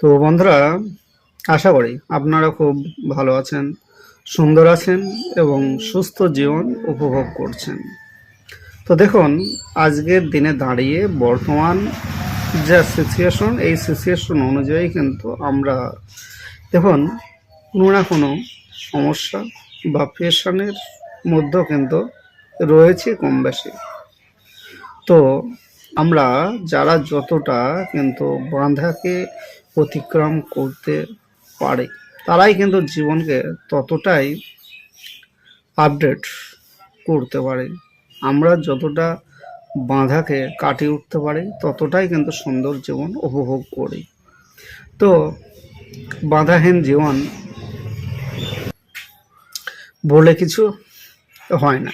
তো বন্ধুরা, আশা করি আপনারা খুব ভালো আছেন, সুন্দর আছেন এবং সুস্থ জীবন উপভোগ করছেন। তো দেখুন আজকের দিনে দাঁড়িয়ে বর্তমান যা সিচুয়েশন এই সিচুয়েশন অনুযায়ী কিন্তু আমরা দেখুন, কোনো না কোনো সমস্যা বা পেশনের মধ্যেও কিন্তু রয়েছে কম বেশি তো আমরা যারা যতটা কিন্তু বাঁধাকে অতিক্রম করতে পারে, তারাই কিন্তু জীবনকে ততটাই আপডেট করতে পারে। আমরা যতটা বাঁধাকে কাটিয়ে উঠতে পারি, ততটাই কিন্তু সুন্দর জীবন উপভোগ করি। তো বাধাহীন জীবন বলে কিছু হয় না।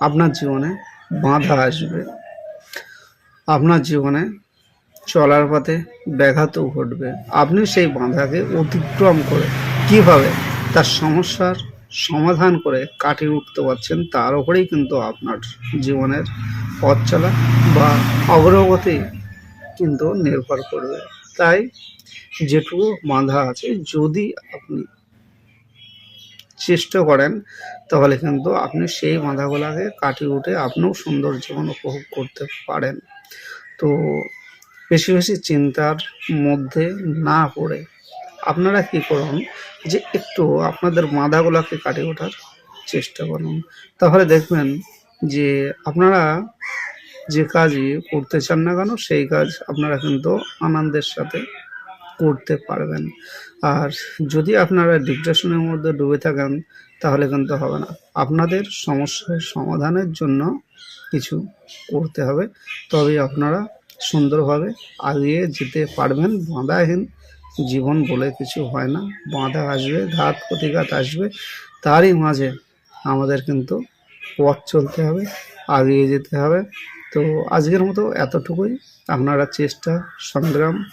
আপনার জীবনে বাধা আসবে। আপনার জীবনে চলার পথে ব্যাঘাতও ঘটবে। আপনি সেই বাধাকে অতিক্রম করে কীভাবে তার সমস্যার সমাধান করে কাটিয়ে উঠতে পারছেন, তার উপরেই কিন্তু আপনার জীবনের পথ চলা বা অগ্রগতি কিন্তু নির্ভর করবে। তাই যেটুকু বাঁধা আছে, যদি আপনি চেষ্টা করেন, তাহলে কিন্তু আপনি সেই বাধাগুলোকে কাটিয়ে উঠে আপনিও সুন্দর জীবন উপভোগ করতে পারেন। তো বেশি বেশি চিন্তার মধ্যে না পড়ে। আপনারা কি করুন যে একটু আপনাদের বাধাগুলোকে কাটিয়ে ওঠার চেষ্টা করুন। তাহলে দেখবেন যে আপনারা যে কাজই করতে চান না কেন, সেই কাজ আপনারা কিন্তু আনন্দের সাথে করতে পারবেন। আর যদি আপনারা ডিপ্রেশনের মধ্যে ডুবে থাকেন, তাহলে কিন্তু হবে না। আপনাদের সমস্যার সমাধানের জন্য কিছু করতে হবে। তবে আপনারা সুন্দরভাবে আগিয়ে যেতে পারবেন। বাঁধাহীন জীবন বলে কিছু হয় না। বাঁধা আসবে, ঘাত প্রতিঘাত আসবে। তারই মাঝে আমাদের কিন্তু পথ চলতে হবে, আগিয়ে যেতে হবে। তো আজকের মতো এতটুকুই। আপনারা চেষ্টা, সংগ্রাম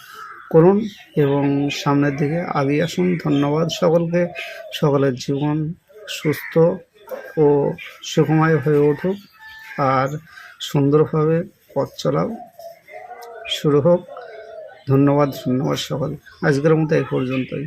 করুন এবং সামনের দিকে আগিয়ে আসুন। ধন্যবাদ সকলকে। সকলের জীবন সুস্থ ও সুখময় হয়ে উঠুক আর সুন্দরভাবে পথ চলাও। শুরু হোক। ধন্যবাদ ধন্যবাদ সকল আজকের মতো এই পর্যন্তই।